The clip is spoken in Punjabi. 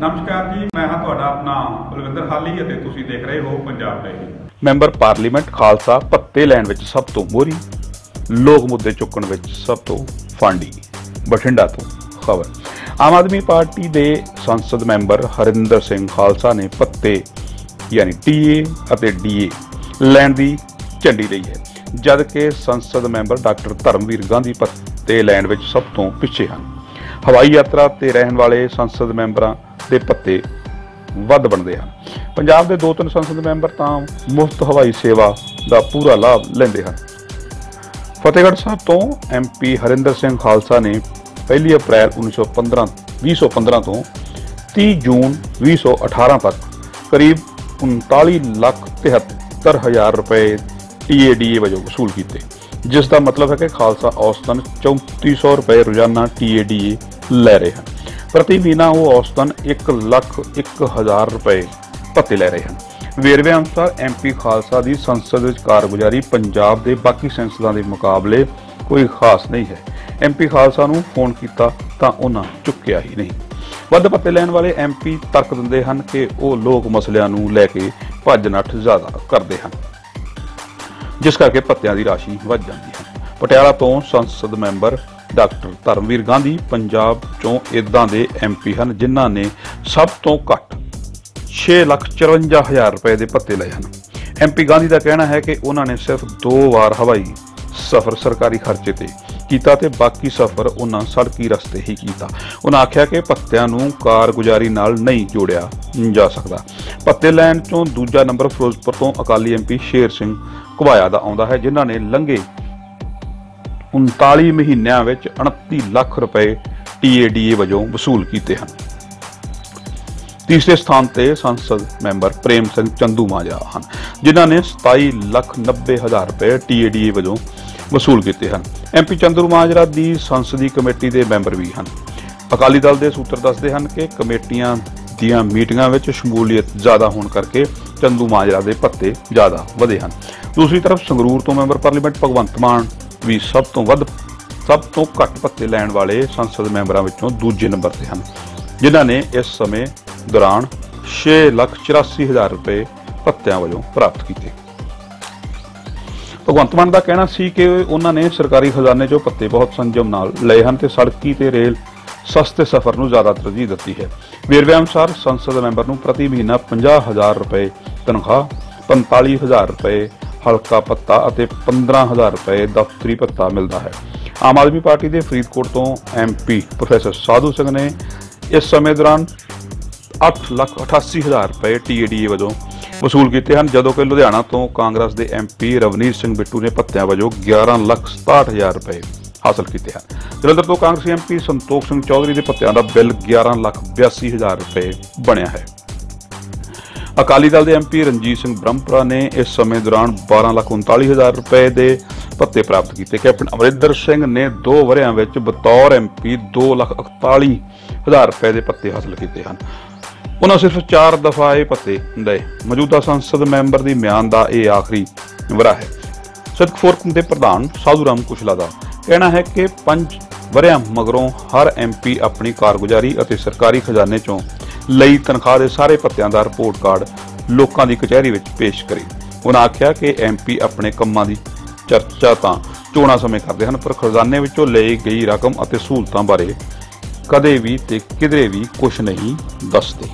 ਨਮਸਕਾਰ ਜੀ, ਮੈਂ ਹਾਂ ਤੁਹਾਡਾ ਆਪਣਾ ਬਲਵਿੰਦਰ ਹਾਲੀ ਅਤੇ ਤੁਸੀਂ ਦੇਖ ਰਹੇ ਹੋ ਪੰਜਾਬ ਦੇ ਮੈਂਬਰ ਪਾਰਲੀਮੈਂਟ ਖਾਲਸਾ ਪੱਤੇ ਲੈਣ ਵਿੱਚ ਸਭ ਤੋਂ ਮੋਰੀ ਲੋਕ ਮੁੱਦੇ ਚੁੱਕਣ ਵਿੱਚ ਸਭ ਤੋਂ ਫਾਂਡੀ, ਬਠਿੰਡਾ ਤੋਂ ਖਬਰ। ਆਮ ਆਦਮੀ ਪਾਰਟੀ ਦੇ ਸੰਸਦ ਮੈਂਬਰ ਹਰਿੰਦਰ ਸਿੰਘ ਖਾਲਸਾ ਨੇ ਪੱਤੇ ਯਾਨੀ ਟੀਏ ਅਤੇ ਡੀਏ ਲੈਣ ਦੀ ਝੰਡੀ ਲਈ ਹੈ, ਜਦ ਕਿ ਸੰਸਦ ਮੈਂਬਰ ਡਾਕਟਰ ਧਰਮਵੀਰ ਗਾਂਧੀ ਪੱਤੇ ਲੈਣ ਵਿੱਚ ਸਭ ਤੋਂ ਪਿੱਛੇ ਹਨ। ਹਵਾਈ ਯਾਤਰਾ ਤੇ ਰਹਿਣ ਵਾਲੇ ਸੰਸਦ ਮੈਂਬਰਾਂ ਦੇ ਪੱਤੇ ਵੱਧ ਬਣਦੇ ਹਨ। ਪੰਜਾਬ ਦੇ ਦੋ ਤਿੰਨ ਸੰਸਦ ਮੈਂਬਰ ਤਾਂ ਮੁਫਤ ਹਵਾਈ ਸੇਵਾ ਦਾ ਪੂਰਾ ਲਾਭ ਲੈਂਦੇ ਹਨ। ਫਤਿਹਗੜ੍ਹ ਸਾਹਿਬ ਤੋਂ ਐਮਪੀ ਹਰਿੰਦਰ ਸਿੰਘ ਖਾਲਸਾ ਨੇ 1 ਅਪ੍ਰੈਲ 1915 2015 ਤੋਂ 30 ਜੂਨ 2018 ਤੱਕ ਕਰੀਬ 39 ਲੱਖ 73 ਹਜ਼ਾਰ ਰੁਪਏ ਟੀਏਡੀਏ ਵਜੋਂ ਵਸੂਲ ਕੀਤੇ। ਜਿਸ ਦਾ ਮਤਲਬ ਹੈ ਕਿ ਖਾਲਸਾ ਔਸਤਨ 3400 ਰੁਪਏ ਰੋਜ਼ਾਨਾ ਟੀਏਡੀਏ ਲੈ ਰਹੇ ਹਨ। ਪ੍ਰਤੀ ਮਹੀਨਾ ਉਹ ਔਸਤਨ 1 ਲੱਖ 1000 ਰੁਪਏ ਭੱਤੇ ਲੈ ਰਹੇ ਹਨ। ਵੇਰਵੇ ਅਨੁਸਾਰ ਐਮਪੀ ਖਾਲਸਾ ਦੀ ਸੰਸਦ ਵਿੱਚ ਕਾਰਗੁਜ਼ਾਰੀ ਪੰਜਾਬ ਦੇ ਬਾਕੀ ਸੰਸਦਾਂ ਦੇ ਮੁਕਾਬਲੇ ਕੋਈ ਖਾਸ ਨਹੀਂ ਹੈ। ਐਮਪੀ ਖਾਲਸਾ ਨੂੰ ਫੋਨ ਕੀਤਾ ਤਾਂ ਉਹਨਾਂ ਚੁੱਕਿਆ ਹੀ ਨਹੀਂ। ਵੱਧ ਪੱਤੇ ਲੈਣ ਵਾਲੇ ਐਮਪੀ ਤਰਕ ਦਿੰਦੇ ਹਨ ਕਿ ਉਹ ਲੋਕ ਮਸਲਿਆਂ ਨੂੰ ਲੈ ਕੇ ਭੱਜ ਨੱਠ ਜ਼ਿਆਦਾ ਕਰਦੇ ਹਨ। ਜਿਸ ਕਰਕੇ ਪੱਤਿਆਂ ਦੀ ਰਾਸ਼ੀ ਵੱਧ ਜਾਂਦੀ ਹੈ। ਪਟਿਆਲਾ ਤੋਂ ਸੰਸਦ ਮੈਂਬਰ ਡਾਕਟਰ ਧਰਮਵੀਰ ਗਾਂਧੀ ਪੰਜਾਬ ਚੋਂ ਇਦਾਂ ਦੇ ਐਮਪੀ ਹਨ ਜਿਨ੍ਹਾਂ ਨੇ ਸਭ ਤੋਂ ਘੱਟ 654000 ਰੁਪਏ ਦੇ ਪੱਤੇ ਲਏ ਹਨ। ਐਮਪੀ ਗਾਂਧੀ ਦਾ ਕਹਿਣਾ ਹੈ ਕਿ ਉਹਨਾਂ ਨੇ ਸਿਰਫ ਦੋ ਵਾਰ ਹਵਾਈ ਸਫ਼ਰ ਸਰਕਾਰੀ ਖਰਚੇ ਤੇ ਕੀਤਾ ਤੇ ਬਾਕੀ ਸਫ਼ਰ ਉਹਨਾਂ ਸੜਕੀ ਰਸਤੇ ਹੀ ਕੀਤਾ। ਉਹਨਾਂ ਆਖਿਆ ਕਿ ਪੱਤਿਆਂ ਨੂੰ ਕਾਰਗੁਜ਼ਾਰੀ ਨਾਲ ਨਹੀਂ ਜੋੜਿਆ ਜਾ ਸਕਦਾ। ਪੱਤੇ ਲੈਣ ਚੋਂ ਦੂਜਾ ਨੰਬਰ ਫਿਰੋਜ਼ਪੁਰ ਤੋਂ ਅਕਾਲੀ ਐਮਪੀ ਸ਼ੇਰ ਸਿੰਘ ਘੁਬਾਇਆ ਦਾ ਆਉਂਦਾ ਹੈ, ਜਿਨ੍ਹਾਂ ਨੇ ਲੰਘੇ 39 ਮਹੀਨਿਆਂ ਵਿੱਚ 29 ਲੱਖ ਰੁਪਏ ਟੀਏਡੀਏ ਵਜੋਂ ਵਸੂਲ ਕੀਤੇ ਹਨ। ਤੀਸਰੇ ਸਥਾਨ ਤੇ ਸੰਸਦ ਮੈਂਬਰ ਪ੍ਰੇਮ ਸਿੰਘ ਚੰਦੂ ਮਾਜਰਾ ਹਨ, ਜਿਨ੍ਹਾਂ ਨੇ 27 ਲੱਖ 90 ਹਜ਼ਾਰ ਰੁਪਏ ਟੀਏਡੀਏ ਵਜੋਂ ਵਸੂਲ ਕੀਤੇ ਹਨ। ਐਮਪੀ ਚੰਦੂ ਮਾਜਰਾ ਦੀ ਸੰਸਦੀ ਕਮੇਟੀ ਦੇ ਮੈਂਬਰ ਵੀ ਹਨ। ਅਕਾਲੀ ਦਲ ਦੇ ਸੂਤਰ ਦੱਸਦੇ ਹਨ ਕਿ ਕਮੇਟੀਆਂ ਦੀਆਂ ਮੀਟਿੰਗਾਂ ਵਿੱਚ ਸ਼ਮੂਲੀਅਤ ਜ਼ਿਆਦਾ ਹੋਣ ਕਰਕੇ ਚੰਦੂ ਮਾਜਰਾ ਦੇ ਪੱਤੇ ਜ਼ਿਆਦਾ ਵਧੇ ਹਨ। ਦੂਸਰੀ ਤਰਫ ਸੰਗਰੂਰ ਤੋਂ ਮੈਂਬਰ ਪਾਰਲੀਮੈਂਟ ਭਗਵੰਤ ਮਾਨ ਵੀ ਸਭ ਤੋਂ ਵੱਧ ਸਭ ਤੋਂ ਘੱਟ ਪੱਤੇ ਲੈਣ ਵਾਲੇ ਸੰਸਦ ਮੈਂਬਰਾਂ ਵਿੱਚੋਂ ਦੂਜੇ ਨੰਬਰ ਤੇ ਹਨ ਜਿਨ੍ਹਾਂ ਨੇ ਇਸ ਸਮੇਂ ਦੌਰਾਨ 6,84,000 ਰੁਪਏ ਭੱਤਿਆਂ ਵਜੋਂ ਪ੍ਰਾਪਤ ਕੀਤੇ। ਭਗਵੰਤ ਮਾਨ ਦਾ ਕਹਿਣਾ ਸੀ ਕਿ ਉਹਨਾਂ ਨੇ ਸਰਕਾਰੀ ਖਜ਼ਾਨੇ 'ਚੋਂ ਪੱਤੇ ਬਹੁਤ ਸੰਜਮ ਨਾਲ ਲਏ ਹਨ ਤੇ ਸੜਕੀ ਤੇ ਰੇਲ ਸਸਤੇ ਸਫ਼ਰ ਨੂੰ ਜ਼ਿਆਦਾ ਤਰਜੀਹ ਦਿੱਤੀ ਹੈ। ਵੇਰਵੇ ਅਨੁਸਾਰ ਸੰਸਦ ਮੈਂਬਰ ਨੂੰ ਪ੍ਰਤੀ ਮਹੀਨਾ 50000 ਰੁਪਏ ਤਨਖਾਹ 45000 ਰੁਪਏ ਹਲਕਾ ਭੱਤਾ ਅਤੇ 15000 ਰੁਪਏ ਦਫ਼ਤਰੀ ਭੱਤਾ ਮਿਲਦਾ ਹੈ। ਆਮ ਆਦਮੀ ਪਾਰਟੀ ਦੇ ਫਰੀਦਕੋਟ ਤੋਂ ਐਮਪੀ ਪ੍ਰੋਫੈਸਰ ਸਾਧੂ ਸਿੰਘ ਨੇ ਇਸ ਸਮੇਂ ਦੌਰਾਨ 888000 ਰੁਪਏ ਟੀਏਡੀਏ ਵਜੋਂ ਵਸੂਲ ਕੀਤੇ ਹਨ, ਜਦੋਂ ਕਿ ਲੁਧਿਆਣਾ ਤੋਂ ਕਾਂਗਰਸ ਦੇ ਐਮਪੀ ਰਵਨੀਤ ਸਿੰਘ ਬਿੱਟੂ ਨੇ ਭੱਤਿਆਂ ਵਜੋਂ 1167000 ਰੁਪਏ ਹਾਸਲ ਕੀਤੇ ਹਨ। ਜਲੰਧਰ ਤੋਂ ਕਾਂਗਰਸੀ ਐਮਪੀ ਸੰਤੋਖ ਸਿੰਘ ਚੌਧਰੀ ਦੇ ਭੱਤਿਆਂ ਦਾ ਬਿੱਲ 1182000 ਰੁਪਏ ਬਣਿਆ ਹੈ। ਅਕਾਲੀ ਦਲ ਦੇ ਐਮਪੀ ਰਣਜੀਤ ਸਿੰਘ ਬ੍ਰਹਮਪੁਰਾ ਨੇ ਇਸ ਸਮੇਂ ਦੌਰਾਨ 1239000 ਰੁਪਏ ਦੇ ਭੱਤੇ ਪ੍ਰਾਪਤ ਕੀਤੇ। ਕੈਪਟਨ ਅਮਰਿੰਦਰ ਸਿੰਘ ਨੇ 2 ਵਰਿਆਂ ਵਿੱਚ ਬਤੌਰ ਐਮਪੀ 241000 ਰੁਪਏ ਦੇ ਭੱਤੇ ਹਾਸਲ ਕੀਤੇ ਹਨ। ਉਹਨਾਂ ਸਿਰਫ 4 ਦਫਾ ਇਹ ਭੱਤੇ ਲਏ ਮੌਜੂਦਾ ਸੰਸਦ ਮੈਂਬਰ ਦੀ ਮਿਆਨ ਦਾ ਇਹ ਆਖਰੀ ਵਰਾ ਹੈ। ਸਿੱਖ ਫੋਰਮ ਦੇ ਪ੍ਰਧਾਨ ਸਾਧੂ ਰਾਮ ਕੁਸ਼ਲਾ ਦਾ ਕਹਿਣਾ ਹੈ ਕਿ ਪੰਜ ਵਰਿਆਂ ਮਗਰੋਂ ਹਰ ਐਮਪੀ ਆਪਣੀ ਕਾਰਗੁਜ਼ਾਰੀ ਅਤੇ ਸਰਕਾਰੀ ਖਜ਼ਾਨੇ ਚੋਂ ਲਈ ਤਨਖਾਹ ਦੇ ਸਾਰੇ ਭੱਤਿਆਂ ਦਾ ਰਿਪੋਰਟ ਕਾਰਡ ਲੋਕਾਂ ਦੀ ਕਚਹਿਰੀ ਵਿੱਚ ਪੇਸ਼ ਕਰੇ। ਉਹਨਾਂ ਆਖਿਆ ਕਿ ਐਮਪੀ ਆਪਣੇ ਕੰਮਾਂ ਦੀ ਚਰਚਾ ਤਾਂ ਚੋਣਾਂ ਸਮੇਂ ਕਰਦੇ ਹਨ, ਪਰ ਖਜ਼ਾਨੇ ਵਿੱਚੋਂ ਲਈ ਗਈ ਰਕਮ ਅਤੇ ਸਹੂਲਤਾਂ ਬਾਰੇ ਕਦੇ ਵੀ ਤੇ ਕਿਧਰੇ ਵੀ ਕੁਝ ਨਹੀਂ ਦੱਸਦੇ।